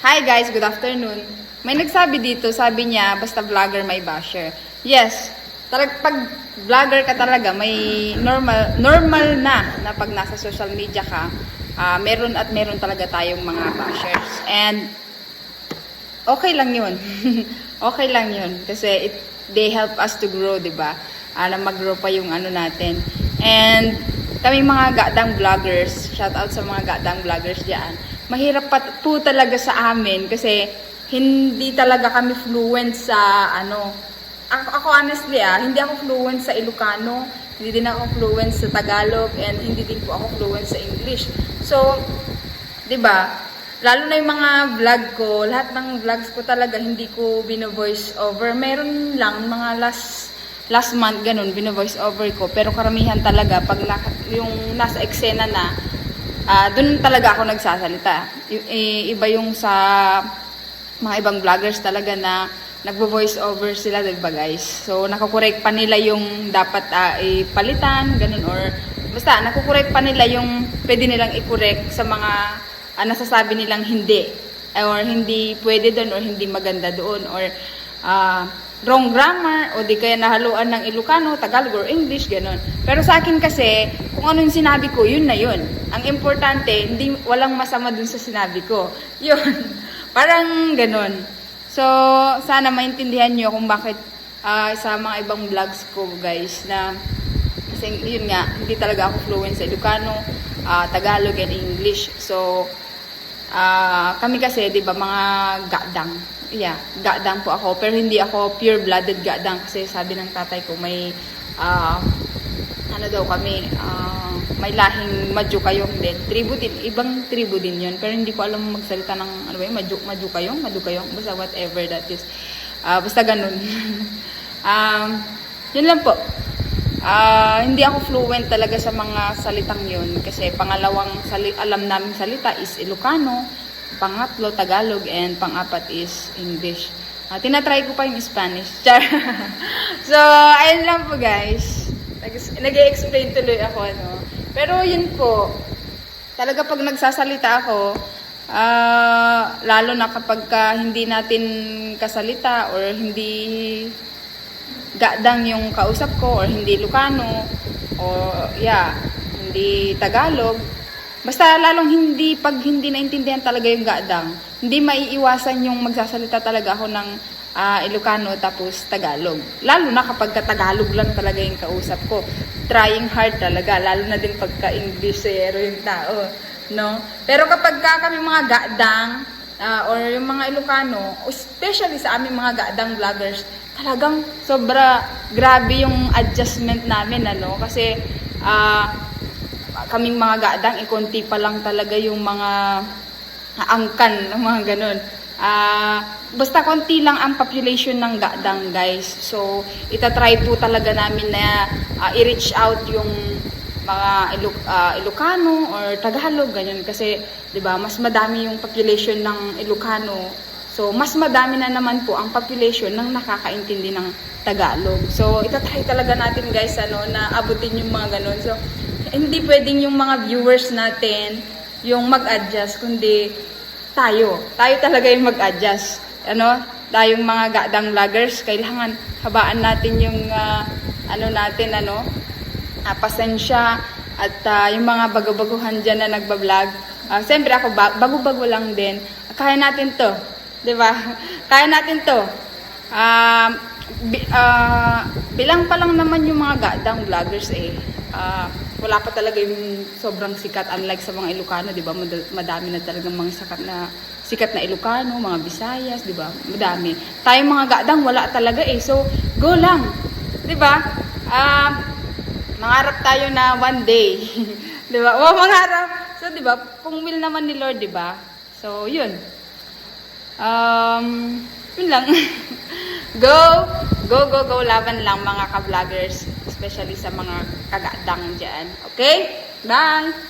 Hi guys, good afternoon. May nagsabi dito, sabi niya, basta vlogger may basher. Yes, talag pag vlogger ka talaga, may normal normal na na pag nasa social media ka, ah, meron at meron talaga tayong mga bashers. And okay lang yun. okay lang yun. Kasi it, they help us to grow, di ba? Na mag-grow pa yung ano natin. And kami mga gadang vloggers, shout out sa mga gadang vloggers dyan, mahirap pa po talaga sa amin kasi hindi talaga kami fluent sa ano, ako, ako honestly ah, hindi ako fluent sa Ilocano, hindi din ako fluent sa Tagalog, and hindi din po ako fluent sa English. So, 'di ba? Lalo na yung mga vlog ko, lahat ng vlogs ko talaga hindi ko bino-voice over. Meron lang mga last last month ganun bino-voice over ko, pero karamihan talaga pag yung nasa eksena na ah doon talaga ako nagsasalita. I- iba yung sa mga ibang vloggers talaga na nagvo-voice over sila, 'di ba guys? So nakokorek pa nila yung dapat ah, ipalitan, ganun or basta nakokorek pa nila yung pwede nilang i-correct sa mga ah, nasasabi nilang hindi or hindi pwede doon or hindi maganda doon or ah, wrong grammar o di kaya nahaluan ng Ilocano, Tagalog or English, ganun. Pero sa akin kasi, kung ano yung sinabi ko, yun na yun. Ang importante, hindi walang masama dun sa sinabi ko. Yun. Parang ganun. So, sana maintindihan nyo kung bakit ah, sa mga ibang vlogs ko, guys, na kasi yun nga, hindi talaga ako fluent sa Ilocano, ah, Tagalog, and English. So, ah, kami kasi, di ba, mga gadang. Yeah, gadang po ako. Pero hindi ako pure-blooded gadang kasi sabi ng tatay ko may, ah, ano daw kami, ah, may lahing Majukayong din. Tribu din, ibang tribu din yun. Pero hindi ko alam magsalita ng, ano ba yun, Maju, Majukayong, Madukayong, basta whatever that is. Ah, basta ganun. um, yun lang po. Ah, hindi ako fluent talaga sa mga salitang yun kasi pangalawang sali- alam namin salita is Ilocano, pangatlo Tagalog, and pangapat is English. Ah, tinatry ko pa yung Spanish. Char. so, ayun lang po guys. Nag- Nag-explain tuloy ako, no? Pero yun po, talaga pag nagsasalita ako, ah, lalo na kapag ka hindi natin kasalita or hindi gadang yung kausap ko or hindi Lucano or yeah, hindi Tagalog. Basta lalong hindi pag hindi naintindihan talaga yung gadang, hindi maiiwasan yung magsasalita talaga ako ng ah, Ilocano tapos Tagalog. Lalo na kapag ka Tagalog lang talaga yung kausap ko. Trying hard talaga, lalo na din pagka Englishero yung tao, no? Pero kapag ka kami mga gadang ah, or yung mga Ilocano, especially sa aming mga gadang vloggers, talagang sobra grabe yung adjustment namin ano? Kasi ah kaming mga gadang ikonti pa lang talaga yung mga angkan mga ganun. Ah basta konti lang ang population ng gadang guys. So itatry po talaga namin na ah, i-reach out yung mga Ilo- ah, Ilocano or Tagalog ganyan kasi 'di ba mas madami yung population ng Ilocano So, mas madami na naman po ang population ng nakakaintindi ng Tagalog. So, itatry talaga natin guys ano, na abutin yung mga ganun. So, hindi pwedeng yung mga viewers natin yung mag-adjust, kundi tayo. Tayo talaga yung mag-adjust. Ano, tayong mga gadang vloggers, kailangan habaan natin yung ah, ano natin, ano, ah, pasensya at ah, yung mga bago-baguhan dyan na nagbablog. Uh, Siyempre ako, ba- bago-bago lang din. Kaya natin to. 'Di ba? Kaya natin to. Um, bi- ah, bilang pa lang naman yung mga gadang vloggers eh. Ah, wala pa talaga yung sobrang sikat unlike sa mga Ilocano, 'di ba? Mad- Madami na talagang mga sikat na sikat na Ilocano, mga Visayas, 'di ba? Madami. Tayong mga gadang wala talaga eh. So, go lang. 'Di ba? Ah, mangarap tayo na one day. 'Di ba? O mangarap. So, 'di ba? Kung will naman ni Lord, 'di ba? So, 'yun. Um, yun lang. go, go, go, go, laban lang mga ka-vloggers, especially sa mga kagadang dyan. Okay? Bye!